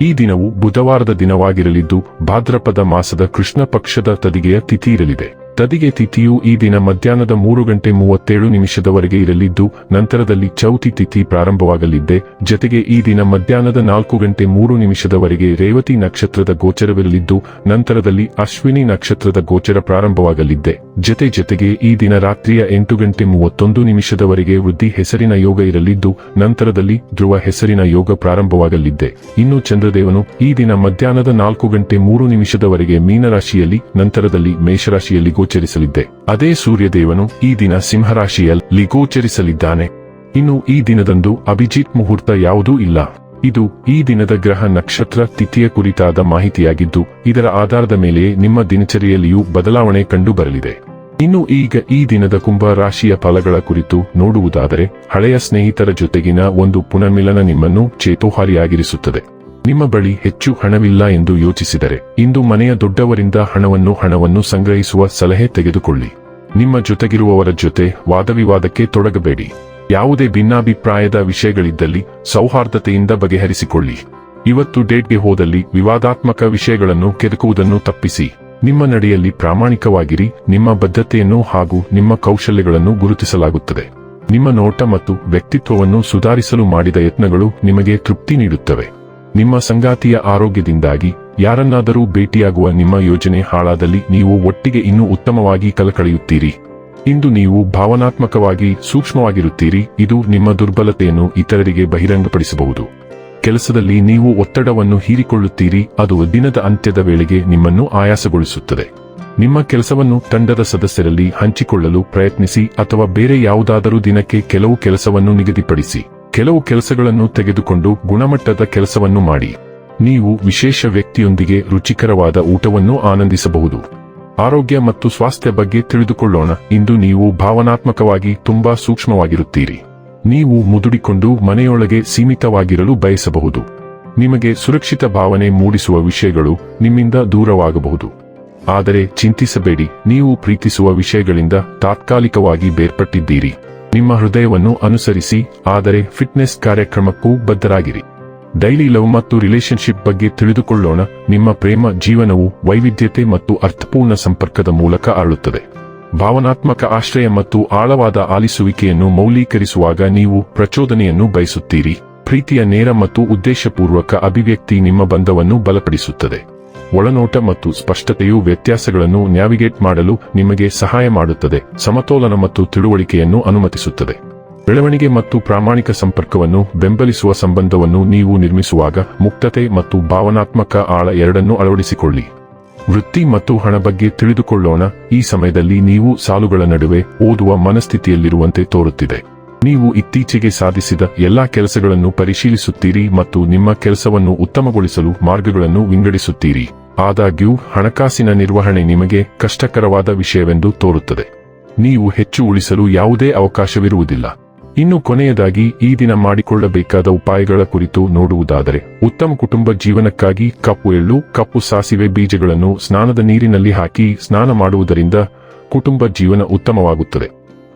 ಈ ದಿನವು ಬುಧವಾರದ ದಿನವಾಗಿರಲಿದ್ದು ಭಾದ್ರಪದ ಮಾಸದ ಕೃಷ್ಣ ಪಕ್ಷದ ತದಿಗೆಯ ತಿಥಿ ಇರಲಿದೆ. ತದಿಗೆ ತಿಥಿಯು ಈ ದಿನ ಮಧ್ಯಾಹ್ನದ ಮೂರು ಗಂಟೆ ಮೂವತ್ತೇಳು ನಿಮಿಷದವರೆಗೆ ಇರಲಿದ್ದು, ನಂತರದಲ್ಲಿ ಚೌತಿ ತಿಥಿ ಪ್ರಾರಂಭವಾಗಲಿದ್ದೆ. ಜತೆಗೆ ಈ ದಿನ ಮಧ್ಯಾಹ್ನದ ನಾಲ್ಕು ಗಂಟೆ ಮೂರು ನಿಮಿಷದವರೆಗೆ ರೇವತಿ ನಕ್ಷತ್ರದ ಗೋಚರವಿರಲಿದ್ದು, ನಂತರದಲ್ಲಿ ಅಶ್ವಿನಿ ನಕ್ಷತ್ರದ ಗೋಚರ ಪ್ರಾರಂಭವಾಗಲಿದ್ದೆ. ಜತೆ ಜತೆಗೆ ಈ ದಿನ ರಾತ್ರಿಯ ಎಂಟು ಗಂಟೆ ಮೂವತ್ತೊಂದು ನಿಮಿಷದವರೆಗೆ ವೃದ್ಧಿ ಹೆಸರಿನ ಯೋಗ ಇರಲಿದ್ದು, ನಂತರದಲ್ಲಿ ಧ್ರುವ ಹೆಸರಿನ ಯೋಗ ಪ್ರಾರಂಭವಾಗಲಿದ್ದೆ. ಇನ್ನು ಚಂದ್ರದೇವನು ಈ ದಿನ ಮಧ್ಯಾಹ್ನದ ನಾಲ್ಕು ಗಂಟೆ ಮೂರು ನಿಮಿಷದವರೆಗೆ ಮೀನರಾಶಿಯಲ್ಲಿ, ನಂತರದಲ್ಲಿ ಮೇಷರಾಶಿಯಲ್ಲಿ ಗೋಚರಿಸಲಿದ್ದೆ. ಅದೇ ಸೂರ್ಯದೇವನು ಈ ದಿನ ಸಿಂಹರಾಶಿಯಲ್ಲಿ ಗೋಚರಿಸಲಿದ್ದಾನೆ. ಇನ್ನು ಈ ದಿನದಂದು ಅಭಿಜಿತ್ ಮುಹೂರ್ತ ಯಾವುದೂ ಇಲ್ಲ. ಇದು ಈ ದಿನದ ಗ್ರಹ ನಕ್ಷತ್ರ ತಿಥಿಯ ಕುರಿತಾದ ಮಾಹಿತಿಯಾಗಿದ್ದು, ಇದರ ಆಧಾರದ ಮೇಲೆ ನಿಮ್ಮ ದಿನಚರಿಯಲ್ಲಿಯೂ ಬದಲಾವಣೆ ಕಂಡುಬರಲಿದೆ. ಇನ್ನು ಈಗ ಈ ದಿನದ ಕುಂಭ ರಾಶಿಯ ಫಲಗಳ ಕುರಿತು ನೋಡುವುದಾದರೆ, ಹಳೆಯ ಸ್ನೇಹಿತರ ಜೊತೆಗಿನ ಒಂದು ಪುನರ್ಮಿಲನ ನಿಮ್ಮನ್ನು ಚೇತೋಹಾರಿಯಾಗಿರಿಸುತ್ತದೆ. ನಿಮ್ಮ ಬಳಿ ಹೆಚ್ಚು ಹಣವಿಲ್ಲ ಎಂದು ಯೋಚಿಸಿದರೆ, ಇಂದು ಮನೆಯ ದೊಡ್ಡವರಿಂದ ಹಣವನ್ನು ಹಣವನ್ನು ಸಂಗ್ರಹಿಸುವ ಸಲಹೆ ತೆಗೆದುಕೊಳ್ಳಿ. ನಿಮ್ಮ ಜೊತೆಗಿರುವವರ ಜೊತೆ ವಾದವಿವಾದಕ್ಕೆ ತೊಡಗಬೇಡಿ. ಯಾವುದೇ ಭಿನ್ನಾಭಿಪ್ರಾಯದ ವಿಷಯಗಳಿದ್ದಲ್ಲಿ ಸೌಹಾರ್ದತೆಯಿಂದ ಬಗೆಹರಿಸಿಕೊಳ್ಳಿ. ಇವತ್ತು ಡೇಟ್ಗೆ ಹೋದಲ್ಲಿ ವಿವಾದಾತ್ಮಕ ವಿಷಯಗಳನ್ನು ಕೆದಕುವುದನ್ನು ತಪ್ಪಿಸಿ. ನಿಮ್ಮ ನಡೆಯಲ್ಲಿ ಪ್ರಾಮಾಣಿಕವಾಗಿರಿ, ನಿಮ್ಮ ಬದ್ಧತೆಯನ್ನು ಹಾಗೂ ನಿಮ್ಮ ಕೌಶಲ್ಯಗಳನ್ನು ಗುರುತಿಸಲಾಗುತ್ತದೆ. ನಿಮ್ಮ ನೋಟ ಮತ್ತು ವ್ಯಕ್ತಿತ್ವವನ್ನು ಸುಧಾರಿಸಲು ಮಾಡಿದ ಯತ್ನಗಳು ನಿಮಗೆ ತೃಪ್ತಿ ನೀಡುತ್ತವೆ. ನಿಮ್ಮ ಸಂಗಾತಿಯ ಆರೋಗ್ಯದಿಂದಾಗಿ ಯಾರನ್ನಾದರೂ ಭೇಟಿಯಾಗುವ ನಿಮ್ಮ ಯೋಜನೆ ಹಾಳಾದಲ್ಲಿ ನೀವು ಒಟ್ಟಿಗೆ ಇನ್ನೂ ಉತ್ತಮವಾಗಿ ಕಲಕಳೆಯುತ್ತೀರಿ ಇಂದು ನೀವು ಭಾವನಾತ್ಮಕವಾಗಿ ಸೂಕ್ಷ್ಮವಾಗಿರುತ್ತೀರಿ. ಇದು ನಿಮ್ಮ ದುರ್ಬಲತೆಯನ್ನು ಇತರರಿಗೆ ಬಹಿರಂಗಪಡಿಸಬಹುದು. ಕೆಲಸದಲ್ಲಿ ನೀವು ಒತ್ತಡವನ್ನು ಹೀರಿಕೊಳ್ಳುತ್ತೀರಿ. ಅದು ದಿನದ ಅಂತ್ಯದ ವೇಳೆಗೆ ನಿಮ್ಮನ್ನು ಆಯಾಸಗೊಳಿಸುತ್ತದೆ. ನಿಮ್ಮ ಕೆಲಸವನ್ನು ತಂಡದ ಸದಸ್ಯರಲ್ಲಿ ಹಂಚಿಕೊಳ್ಳಲು ಪ್ರಯತ್ನಿಸಿ ಅಥವಾ ಬೇರೆ ಯಾವುದಾದರೂ ದಿನಕ್ಕೆ ಕೆಲವು ಕೆಲಸವನ್ನು ನಿಗದಿಪಡಿಸಿ. ಕೆಲವು ಕೆಲಸಗಳನ್ನು ತೆಗೆದುಕೊಂಡು ಗುಣಮಟ್ಟದ ಕೆಲಸವನ್ನು ಮಾಡಿ. ನೀವು ವಿಶೇಷ ವ್ಯಕ್ತಿಯೊಂದಿಗೆ ರುಚಿಕರವಾದ ಊಟವನ್ನು ಆನಂದಿಸಬಹುದು. ಆರೋಗ್ಯ ಮತ್ತು ಸ್ವಾಸ್ಥ್ಯ ಬಗ್ಗೆ ತಿಳಿದುಕೊಳ್ಳೋಣ. ಇಂದು ನೀವು ಭಾವನಾತ್ಮಕವಾಗಿ ತುಂಬಾ ಸೂಕ್ಷ್ಮವಾಗಿರುತ್ತೀರಿ. ನೀವು ಮುದುಡಿಕೊಂಡು ಮನೆಯೊಳಗೆ ಸೀಮಿತವಾಗಿರಲು ಬಯಸಬಹುದು. ನಿಮಗೆ ಸುರಕ್ಷಿತ ಭಾವನೆ ಮೂಡಿಸುವ ವಿಷಯಗಳು ನಿಮ್ಮಿಂದ ದೂರವಾಗಬಹುದು. ಆದರೆ ಚಿಂತಿಸಬೇಡಿ, ನೀವು ಪ್ರೀತಿಸುವ ವಿಷಯಗಳಿಂದ ತಾತ್ಕಾಲಿಕವಾಗಿ ಬೇರ್ಪಟ್ಟಿದ್ದೀರಿ. ನಿಮ್ಮ ಹೃದಯವನ್ನು ಅನುಸರಿಸಿ, ಆದರೆ ಫಿಟ್ನೆಸ್ ಕಾರ್ಯಕ್ರಮಕ್ಕೂ ಬದ್ಧರಾಗಿರಿ. ಡೈಲಿ ಲವ್ ಮತ್ತು ರಿಲೇಶನ್ಶಿಪ್ ಬಗ್ಗೆ ತಿಳಿದುಕೊಳ್ಳೋಣ. ನಿಮ್ಮ ಪ್ರೇಮ, ಜೀವನವು ವೈವಿಧ್ಯತೆ ಮತ್ತು ಅರ್ಥಪೂರ್ಣ ಸಂಪರ್ಕದ ಮೂಲಕ ಆಳುತ್ತದೆ. ಭಾವನಾತ್ಮಕ ಆಶ್ರಯ ಮತ್ತು ಆಳವಾದ ಆಲಿಸುವಿಕೆಯನ್ನು ಮೌಲ್ಯೀಕರಿಸುವಾಗ ನೀವು ಪ್ರಚೋದನೆಯನ್ನು ಬಯಸುತ್ತೀರಿ. ಪ್ರೀತಿಯ ನೇರ ಮತ್ತು ಉದ್ದೇಶಪೂರ್ವಕ ಅಭಿವ್ಯಕ್ತಿ ನಿಮ್ಮ ಬಂಧವನ್ನು ಬಲಪಡಿಸುತ್ತದೆ. ಒಳನೋಟ ಮತ್ತು ಸ್ಪಷ್ಟತೆಯು ವ್ಯತ್ಯಾಸಗಳನ್ನು ನ್ಯಾವಿಗೇಟ್ ಮಾಡಲು ನಿಮಗೆ ಸಹಾಯ ಮಾಡುತ್ತದೆ. ಸಮತೋಲನ ಮತ್ತು ತಿಳುವಳಿಕೆಯನ್ನು ಅನುಮತಿಸುತ್ತದೆ. ಬೆಳವಣಿಗೆ ಮತ್ತು ಪ್ರಾಮಾಣಿಕ ಸಂಪರ್ಕವನ್ನು ಬೆಂಬಲಿಸುವ ಸಂಬಂಧವನ್ನು ನೀವು ನಿರ್ಮಿಸುವಾಗ ಮುಕ್ತತೆ ಮತ್ತು ಭಾವನಾತ್ಮಕ ಆಳ ಎರಡನ್ನೂ ಅಳವಡಿಸಿಕೊಳ್ಳಿ. ವೃತ್ತಿ ಮತ್ತು ಹಣ ಬಗ್ಗೆ ತಿಳಿದುಕೊಳ್ಳೋಣ. ಈ ಸಮಯದಲ್ಲಿ ನೀವು ಸಾಲುಗಳ ನಡುವೆ ಓದುವ ಮನಸ್ಥಿತಿಯಲ್ಲಿರುವಂತೆ ತೋರುತ್ತಿದೆ. ನೀವು ಇತ್ತೀಚೆಗೆ ಸಾಧಿಸಿದ ಎಲ್ಲಾ ಕೆಲಸಗಳನ್ನು ಪರಿಶೀಲಿಸುತ್ತೀರಿ ಮತ್ತು ನಿಮ್ಮ ಕೆಲಸವನ್ನು ಉತ್ತಮಗೊಳಿಸಲು ಮಾರ್ಗಗಳನ್ನು ವಿಂಗಡಿಸುತ್ತೀರಿ. ಆದಾಗ್ಯೂ, ಹಣಕಾಸಿನ ನಿರ್ವಹಣೆ ನಿಮಗೆ ಕಷ್ಟಕರವಾದ ವಿಷಯವೆಂದು ತೋರುತ್ತದೆ. ನೀವು ಹೆಚ್ಚು ಉಳಿಸಲು ಯಾವುದೇ ಅವಕಾಶವಿರುವುದಿಲ್ಲ. ಇನ್ನು ಕೊನೆಯದಾಗಿ, ಈ ದಿನ ಮಾಡಿಕೊಳ್ಳಬೇಕಾದ ಉಪಾಯಗಳ ಕುರಿತು ನೋಡುವುದಾದರೆ, ಉತ್ತಮ ಕುಟುಂಬ ಜೀವನಕ್ಕಾಗಿ ಕಪ್ಪು ಎಳ್ಳು, ಕಪ್ಪು ಸಾಸಿವೆ ಬೀಜಗಳನ್ನು ಸ್ನಾನದ ನೀರಿನಲ್ಲಿ ಹಾಕಿ ಸ್ನಾನ ಮಾಡುವುದರಿಂದ ಕುಟುಂಬ ಜೀವನ ಉತ್ತಮವಾಗುತ್ತದೆ.